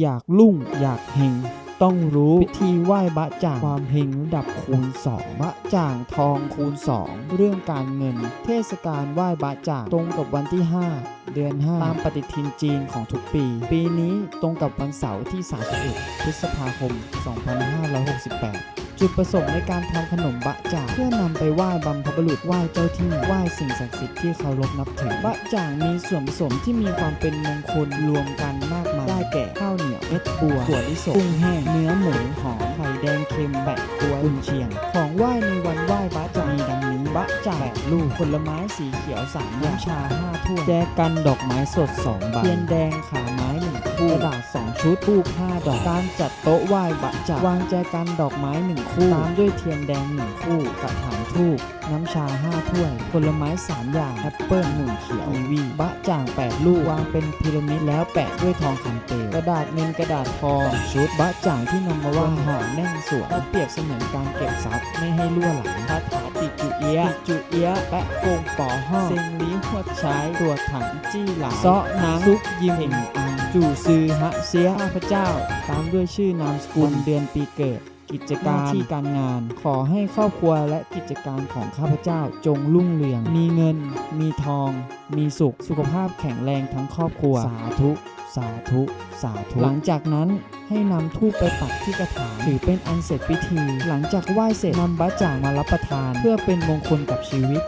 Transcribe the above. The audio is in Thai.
อยากลุ่งอยากเฮงต้องรู้พิธีไหว้บะจ่างความเฮงระดับคูณ 2 บะจ่างทองคูณ 2 เรื่องการเงิน เทศกาลไหว้บะจ่างตรงกับวันที่ 5 เดือน 5 ตามปฏิทินจีนของทุกปี ปีนี้ตรงกับวันเสาร์ที่ 31 พฤษภาคม 2568จุดประสงค์ในการทำขนมบะจ่างเพื่อนำไปไหว้บรรพบุรุษไหว้เจ้าที่ไหว้สิ่งศักดิ์สิทธิ์ที่เคารพนับถือบะจ่างมีส่วนผสมที่มีความเป็นมงคลรวมกันมากมายได้แก่ข้าว เหนียวเม็ดบัวถั่วลิสงกุ้งแห้งเนื้อหมูหอมไข่แดงเค็มแปะกล้วยกุนเชียง ของไหว้ในวันไหว้บะจ่างมีดังนี้บะจ่างแปดลูกผลไม้สีเขียวสามอย่างน้ำชาห้าถ้วยแจกันดอกไม้สดสองใบเทียนแดงขาไม้หนึ่งคู่กระดาษสองชุดทูบห้าดอกการจัดโต๊ะไหว้บะจ่างวางแจกันดอกไม้หนึ่งคู่ตามด้วยเทียนแดงหนึ่งคู่กระถาง ทูบน้ำชาห้าถ้วย ผลไม้สามอย่าง แอปเปิ้ลหนึ่งเขียวกีวี บะจ่างแปดลูก วางเป็นพีระมิดแล้วแปะด้วยทองคำเปลวกระดาษเงินกระดาษทองชุดบะจ่างที่นำมาว่างห่อแน่นสวยและเปรียบเสมือนการเก็บทรัพย์ไม่ให้ล่วไหลคาถาติจุเอียะติจุเอียะแปะโกงปอห้อเซงลีหัวดใช้ตัวถังจี้หลาเซาะนางซุกยิมเห่งอังจู่ซือฮะเสียข้าพเจ้า ตามด้วยชื่อนามสกุลเดือนปีเกิด กิจการที่การงาน ขอให้ครอบครัวและกิจการของข้าพเจ้าจงรุ่งเรือง มีเงิน มีทอง มีสุข สุขภาพแข็งแรงทั้งครอบครัว สาธุ สาธุ สาธุ หลังจากนั้นให้นำทูปไปปักที่กระถางถือเป็นอันเสร็จพิธี หลังจากไหว้เสร็จนำบะจ่างมารับประทาน เพื่อเป็นมงคลกับชีวิต